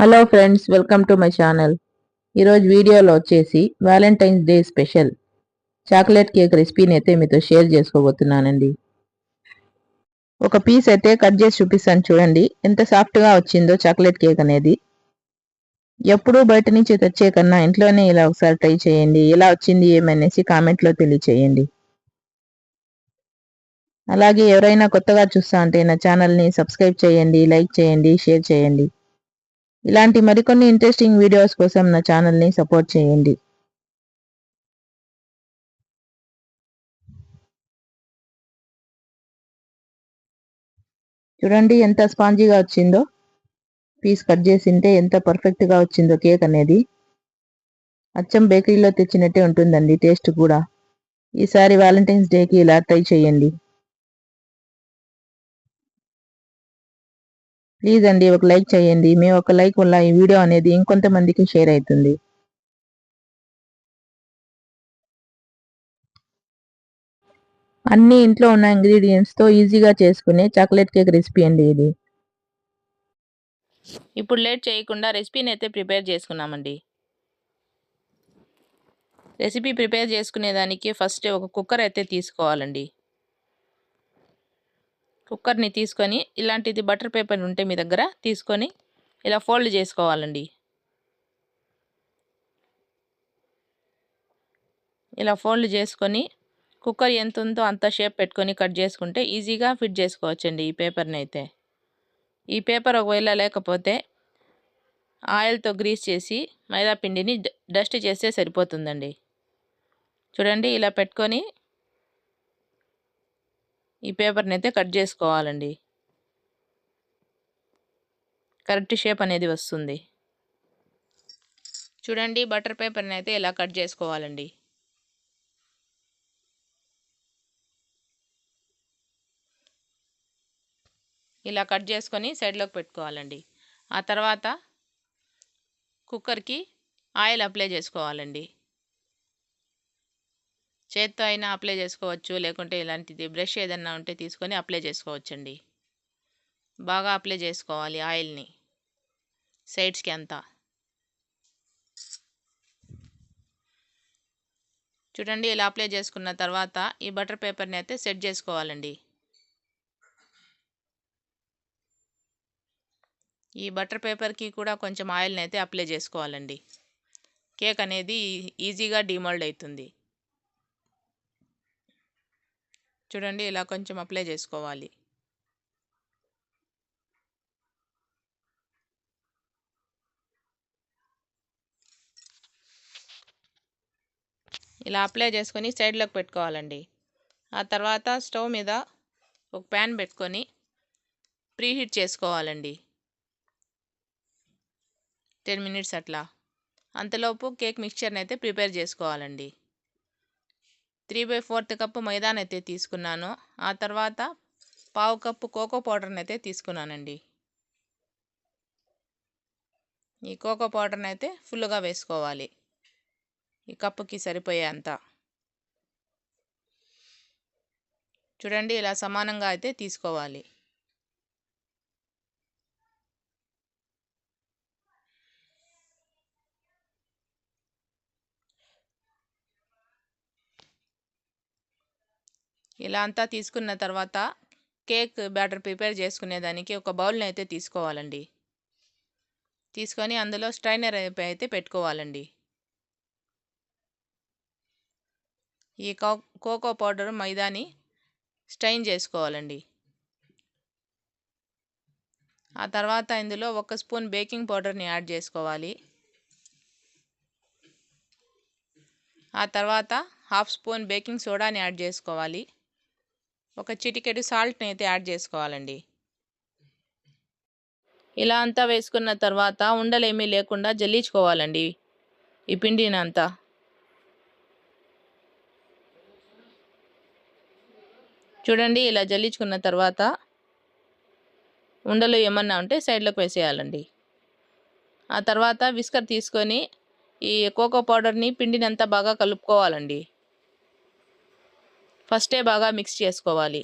Hello friends welcome to my channel ఈరోజు వీడియోలో వచ్చేసి valentine's day special chocolate cake రెసిపీని అయితే మీతో షేర్ చేసుకోబోతున్నానండి. ఒక పీస్ అయితే కట్ చేసి చూపిస్తాను చూడండి. ఎంత సాఫ్ట్గా వచ్చిందో చాక్లెట్ కేక్ అనేది. ఎప్పుడూ బయట నుంచి తెచ్చే కన్నా ఇంట్లోనే ఇలా ఒకసారి ట్రై చేయండి. ఎలా వచ్చింది ఏమనేసి కామెంట్లో తెలియచేయండి. అలాగే ఎవరైనా కొత్తగా చూస్తా అంటే నా ఛానల్ని సబ్స్క్రైబ్ చేయండి లైక్ చేయండి షేర్ చేయండి. ఇలాంటి మరికొన్ని ఇంట్రెస్టింగ్ వీడియోస్ కోసం నా ఛానల్ని సపోర్ట్ చేయండి. చూడండి ఎంత స్పాంజీగా వచ్చిందో. పీస్ కట్ చేసింటే ఎంత పర్ఫెక్ట్గా వచ్చిందో కేక్ అనేది. అచ్చం బేకరీలో తెచ్చినట్టే ఉంటుందండి టేస్ట్ కూడా. ఈసారి వ్యాలంటైన్స్ డేకి ఇలా ట్రై చేయండి. ప్లీజ్ అండి ఒక లైక్ చేయండి. మీ ఒక లైక్ వల్ల ఈ వీడియో అనేది ఇంకొంతమందికి షేర్ అవుతుంది. అన్ని ఇంట్లో ఉన్న ఇంగ్రీడియంట్స్తో ఈజీగా చేసుకునే చాక్లెట్ కేక్ రెసిపీ అండి ఇది. ఇప్పుడు లేట్ చేయకుండా రెసిపీని అయితే ప్రిపేర్ చేసుకున్నామండి రెసిపీ ప్రిపేర్ చేసుకునేదానికి ఫస్ట్ ఒక కుక్కర్ అయితే తీసుకోవాలండి. కుక్కర్ని తీసుకొని ఇలాంటిది బటర్ పేపర్ ఉంటే మీ దగ్గర తీసుకొని ఇలా ఫోల్డ్ చేసుకోవాలండి. ఇలా ఫోల్డ్ చేసుకొని కుక్కర్ ఎంత ఉందో అంత షేప్ పెట్టుకొని కట్ చేసుకుంటే ఈజీగా ఫిట్ చేసుకోవచ్చండి ఈ పేపర్ని అయితే. ఈ పేపర్ ఒకవేళ లేకపోతే ఆయిల్తో గ్రీస్ చేసి మైదా పిండిని డస్ట్ చేస్తే సరిపోతుందండి. చూడండి ఇలా పెట్టుకొని ఈ పేపర్ని అయితే కట్ చేసుకోవాలండి. కరెక్ట్ షేప్ అనేది వస్తుంది. చూడండి బటర్ పేపర్ని అయితే ఇలా కట్ చేసుకోవాలండి. ఇలా కట్ చేసుకొని సైడ్లోకి పెట్టుకోవాలండి. ఆ తర్వాత కుక్కర్కి ఆయిల్ అప్లై చేసుకోవాలండి. చేత్తో అయినా అప్లై చేసుకోవచ్చు. లేకుంటే ఇలాంటిది బ్రష్ ఏదన్నా ఉంటే తీసుకొని అప్లై చేసుకోవచ్చండి. బాగా అప్లై చేసుకోవాలి ఆయిల్ని. సైడ్స్కి అంతా. చూడండి ఇలా అప్లై చేసుకున్న తర్వాత ఈ బటర్ పేపర్ని అయితే సెట్ చేసుకోవాలండి. ఈ బటర్ పేపర్కి కూడా కొంచెం ఆయిల్ని అయితే అప్లై చేసుకోవాలండి. కేక్ అనేది ఈజీగా డిమోల్డ్ అవుతుంది. చూడండి ఇలా కొంచెం అప్లై చేసుకోవాలి. ఇలా అప్లై చేసుకొని సైడ్లోకి పెట్టుకోవాలండి. ఆ తర్వాత స్టవ్ మీద ఒక ప్యాన్ పెట్టుకొని ప్రీహీట్ చేసుకోవాలండి. టెన్ మినిట్స్ అట్లా. అంతలోపు కేక్ మిక్చర్ని అయితే ప్రిపేర్ చేసుకోవాలండి. త్రీ బై ఫోర్త్ కప్పు మైదాన్ అయితే తీసుకున్నాను. ఆ తర్వాత పావు కప్పు కోకో పౌడర్ని అయితే తీసుకున్నానండి. ఈ కోకో పౌడర్ని అయితే ఫుల్గా వేసుకోవాలి. ఈ కప్పుకి సరిపోయేంత. చూడండి ఇలా సమానంగా అయితే తీసుకోవాలి. ఇలా అంతా తీసుకున్న తర్వాత కేక్ బ్యాటర్ ప్రిపేర్ చేసుకునేదానికి ఒక బౌల్ని అయితే తీసుకోవాలండి. తీసుకొని అందులో స్ట్రైనర్ అయితే పెట్టుకోవాలండి. ఈ కోకో పౌడర్ మైదాని స్ట్రైన్ చేసుకోవాలండి. ఆ తర్వాత ఇందులో ఒక స్పూన్ బేకింగ్ పౌడర్ని యాడ్ చేసుకోవాలి. ఆ తర్వాత హాఫ్ స్పూన్ బేకింగ్ సోడాని యాడ్ చేసుకోవాలి. ఒక చిటికెడు సాల్ట్ని అయితే యాడ్ చేసుకోవాలండి. ఇలా అంతా వేసుకున్న తర్వాత ఉండలేమీ లేకుండా జల్లించుకోవాలండి ఈ పిండిని అంతా. చూడండి ఇలా జల్లించుకున్న తర్వాత ఉండలు ఏమన్నా ఉంటే సైడ్లోకి వేసేయాలండి. ఆ తర్వాత విస్కర్ తీసుకొని ఈ కోకో పౌడర్ని పిండిని అంతా బాగా కలుపుకోవాలండి. ఫస్టే బాగా మిక్స్ చేసుకోవాలి.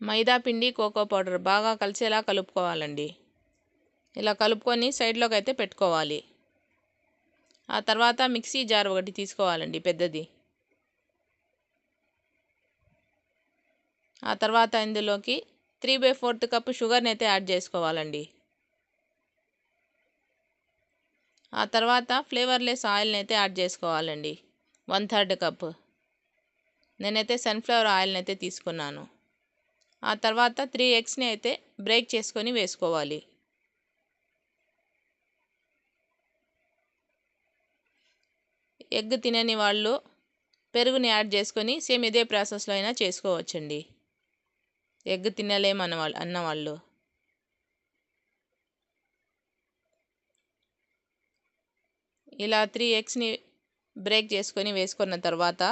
మైదా పిండి కోకో పౌడర్ బాగా కలిసేలా కలుపుకోవాలండి. ఇలా కలుపుకొని సైడ్లోకి అయితే పెట్టుకోవాలి. ఆ తర్వాత మిక్సీ జార్ ఒకటి తీసుకోవాలండి పెద్దది. ఆ తర్వాత ఇందులోకి త్రీ బై ఫోర్త్ కప్ షుగర్ని అయితే యాడ్ చేసుకోవాలండి. ఆ తర్వాత ఫ్లేవర్లెస్ ఆయిల్ని అయితే యాడ్ చేసుకోవాలండి. One third cup. నేనైతే సన్ఫ్లవర్ ఆయిల్ని అయితే తీసుకున్నాను. ఆ తర్వాత త్రీ ఎగ్స్ని అయితే బ్రేక్ చేసుకొని వేసుకోవాలి. ఎగ్ తినని వాళ్ళు పెరుగుని యాడ్ చేసుకొని సేమ్ ఇదే ప్రాసెస్లో అయినా చేసుకోవచ్చండి. ఎగ్ తినలేమన్న వాళ్ళు అన్న వాళ్ళు. ఇలా త్రీ ఎగ్స్ని బ్రేక్ చేసుకొని వేసుకున్న తర్వాత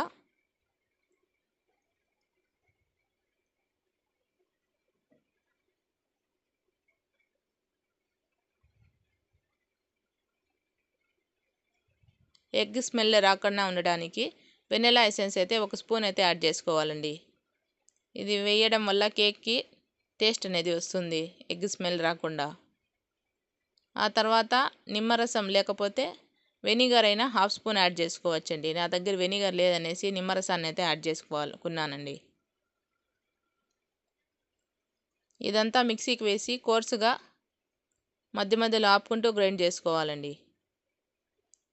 ఎగ్ స్మెల్ రాకుండా ఉండడానికి వెనిలా ఎసెన్స్ అయితే ఒక స్పూన్ అయితే యాడ్ చేసుకోవాలండి. ఇది వేయడం వల్ల కేక్కి టేస్ట్ అనేది వస్తుంది ఎగ్ స్మెల్ రాకుండా. ఆ తర్వాత నిమ్మరసం లేకపోతే వెనిగర్ అయినా హాఫ్ స్పూన్ యాడ్ చేసుకోవచ్చండి. నా దగ్గర వెనిగర్ లేదనేసి నిమ్మరసాన్ని అయితే యాడ్ చేసుకోవాలనుకున్నానండి. ఇదంతా మిక్సీకి వేసి కోర్సుగా మధ్య మధ్యలో ఆపుకుంటూ గ్రైండ్ చేసుకోవాలండి.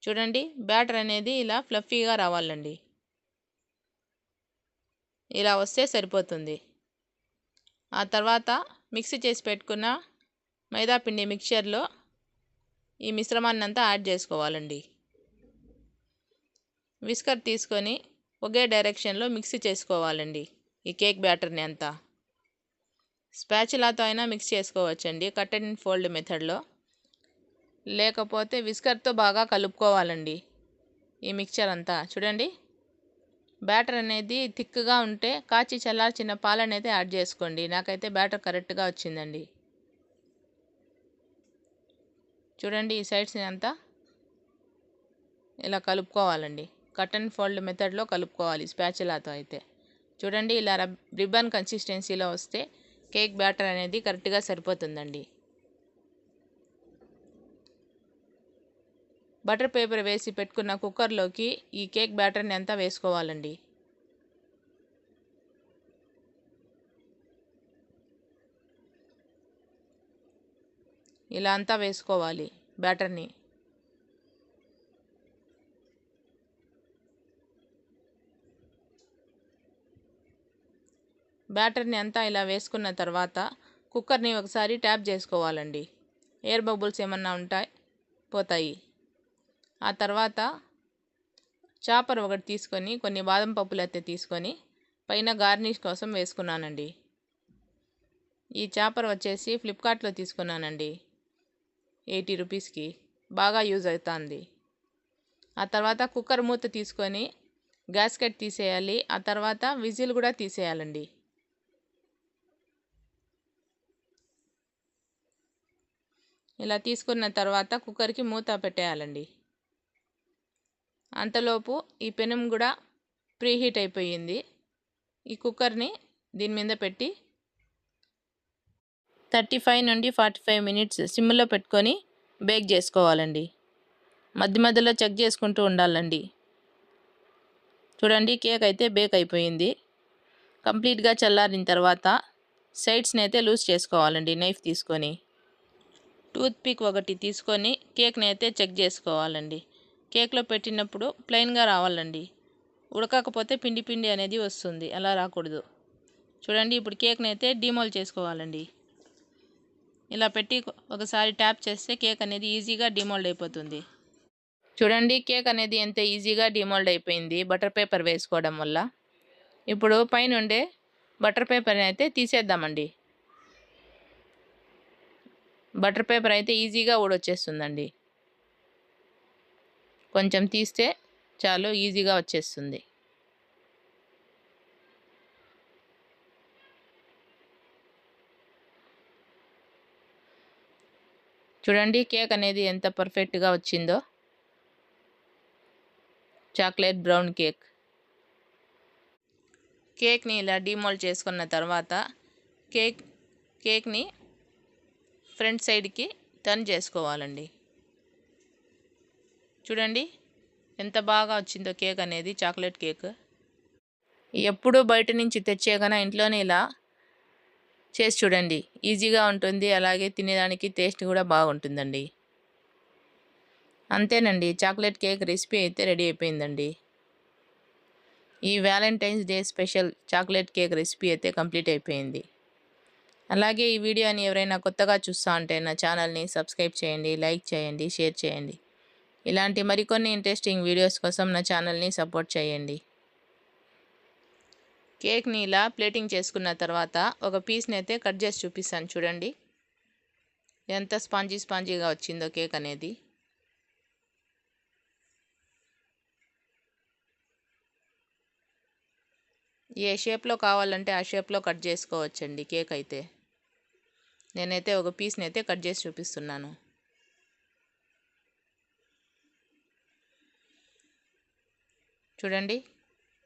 చూడండి బ్యాటర్ అనేది ఇలా ఫ్లఫీగా రావాలండి. ఇలా వస్తే సరిపోతుంది. ఆ తర్వాత మిక్సీ చేసి పెట్టుకున్న మైదాపిండి మిక్చర్లో ఈ మిశ్రమాన్ని అంతా యాడ్ చేసుకోవాలండి. విస్కర్ తీసుకొని ఒకే డైరెక్షన్లో మిక్సీ చేసుకోవాలండి ఈ కేక్ బ్యాటర్ని అంతా. స్పాచులాతో అయినా మిక్స్ చేసుకోవచ్చండి కట్ అండ్ ఫోల్డ్ మెథడ్లో. లేకపోతే విస్కర్తో బాగా కలుపుకోవాలండి ఈ మిక్చర్ అంతా. చూడండి. బ్యాటర్ అనేది థిక్గా ఉంటే కాచి చల్లార్చిన పాలు అనేది యాడ్ చేసుకోండి. నాకైతే బ్యాటర్ కరెక్ట్గా వచ్చిందండి. చూడండి ఈ సైడ్స్ని అంతా ఇలా కలుపుకోవాలండి. కట్ అండ్ ఫోల్డ్ మెథడ్లో కలుపుకోవాలి స్పాచులాతో అయితే. చూడండి ఇలా రిబ్బన్ కన్సిస్టెన్సీలో వస్తే కేక్ బ్యాటర్ అనేది కరెక్ట్గా సరిపోతుందండి. బటర్ పేపర్ వేసి పెట్టుకున్న కుక్కర్లోకి ఈ కేక్ బ్యాటర్ని అంతా వేసుకోవాలండి. ఇలా అంతా వేసుకోవాలి బ్యాటర్ని. బ్యాటర్ని అంతా ఇలా వేసుకున్న తర్వాత కుక్కర్ని ఒకసారి ట్యాప్ చేసుకోవాలండి. ఎయిర్ బబుల్స్ ఏమన్నా ఉంటాయి పోతాయి. ఆ తర్వాత చాపర్ ఒకటి తీసుకొని కొన్ని బాదం పప్పులు అయితే తీసుకొని పైన గార్నిష్ కోసం వేసుకున్నానండి. ఈ చాపర్ వచ్చేసి ఫ్లిప్కార్ట్లో తీసుకున్నానండి. ఎయిటీ రూపీస్కి. బాగా యూజ్ అవుతుంది. ఆ తర్వాత కుక్కర్ మూత తీసుకొని గ్యాస్కెట్ తీసేయాలి. ఆ తర్వాత విజిల్ కూడా తీసేయాలండి. ఇలా తీసుకున్న తర్వాత కుక్కర్కి మూత పెట్టేయాలండి. అంతలోపు ఈ పెనం కూడా ప్రీహీట్ అయిపోయింది. ఈ కుక్కర్ని దీని మీద పెట్టి థర్టీ ఫైవ్ నుండి ఫార్టీ ఫైవ్ మినిట్స్ సిమ్లో పెట్టుకొని బేక్ చేసుకోవాలండి. మధ్య మధ్యలో చెక్ చేసుకుంటూ ఉండాలండి. చూడండి కేక్ అయితే బేక్ అయిపోయింది. కంప్లీట్గా చల్లారిన తర్వాత సైడ్స్ని అయితే లూజ్ చేసుకోవాలండి నైఫ్ తీసుకొని. టూత్ పిక్ ఒకటి తీసుకొని కేక్ని అయితే చెక్ చేసుకోవాలండి. కేక్లో పెట్టినప్పుడు ప్లెయిన్గా రావాలండి. ఉడకకపోతే పిండి పిండి అనేది వస్తుంది. అలా రాకూడదు. చూడండి ఇప్పుడు కేక్ని అయితే డిమోల్ చేసుకోవాలండి. ఇలా పెట్టి ఒకసారి ట్యాప్ చేస్తే కేక్ అనేది ఈజీగా డిమోల్డ్ అయిపోతుంది. చూడండి కేక్ అనేది ఎంత ఈజీగా డిమోల్డ్ అయిపోయింది. బటర్ పేపర్ వేసుకోవడం వల్ల. ఇప్పుడు పైనుండే బటర్ పేపర్ని అయితే తీసేద్దామండి. బటర్ పేపర్ అయితే ఈజీగా ఊడొచ్చేస్తుందండి. కొంచెం తీస్తే చాలు ఈజీగా వచ్చేస్తుంది. చూడండి కేక్ అనేది ఎంత పర్ఫెక్ట్గా వచ్చిందో. Chocolate brown cake. కేక్ని ఇలా డిమోల్డ్ చేసుకున్న తర్వాత కేక్ కేక్ని ఫ్రంట్ సైడ్కి టర్న్ చేసుకోవాలండి. చూడండి. ఎంత బాగా వచ్చిందో కేక్ అనేది చాక్లెట్ కేక్. ఎప్పుడు బయట నుంచి తెచ్చేగన ఇంట్లోనే ఇలా చేసి చూడండి. ఈజీగా ఉంటుంది అలాగే తినేదానికి టేస్ట్ కూడా బాగుంటుందండి. అంతేనండి చాక్లెట్ కేక్ రెసిపీ అయితే రెడీ అయిపోయిందండి. ఈ valentine's day special chocolate cake recipe అయితే కంప్లీట్ అయిపోయింది. అలాగే ఈ వీడియోని ఎవరైనా కొత్తగా చూస్తా ఉంటే నా ఛానల్ని సబ్స్క్రైబ్ చేయండి లైక్ చేయండి షేర్ చేయండి. ఇలాంటి మరికొన్ని ఇంట్రెస్టింగ్ వీడియోస్ కోసం నా ఛానల్ని సపోర్ట్ చేయండి. కేక్ని ఇలా ప్లేటింగ్ చేసుకున్న తర్వాత ఒక పీస్ని అయితే కట్ చేసి చూపిస్తాను చూడండి. ఎంత స్పాంజీ స్పాంజీగా వచ్చిందో కేక్ అనేది. ఏ షేప్లో కావాలంటే ఆ షేప్లో కట్ చేసుకోవచ్చండి కేక్ అయితే. నేనైతే ఒక పీస్ని అయితే కట్ చేసి చూపిస్తున్నాను. చూడండి.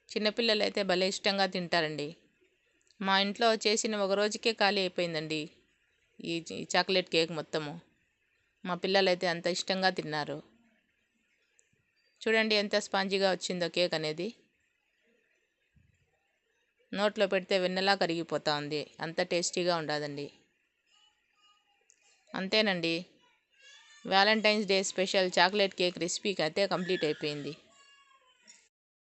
చిన్నపిల్లలు అయితే భలే ఇష్టంగా తింటారండి. మా ఇంట్లో చేసిన ఒక రోజుకే ఖాళీ అయిపోయిందండి ఈ చాక్లెట్ కేక్ మొత్తము. మా పిల్లలైతే అంత ఇష్టంగా తిన్నారు. చూడండి ఎంత స్పాంజీగా వచ్చిందో కేక్ అనేది. నోట్లో పెడితే వెన్నెలా కరిగిపోతూ ఉంది. అంత టేస్టీగా ఉండదండి. అంతేనండి. Valentine's day special chocolate cake రెసిపీకి అయితే కంప్లీట్ అయిపోయింది.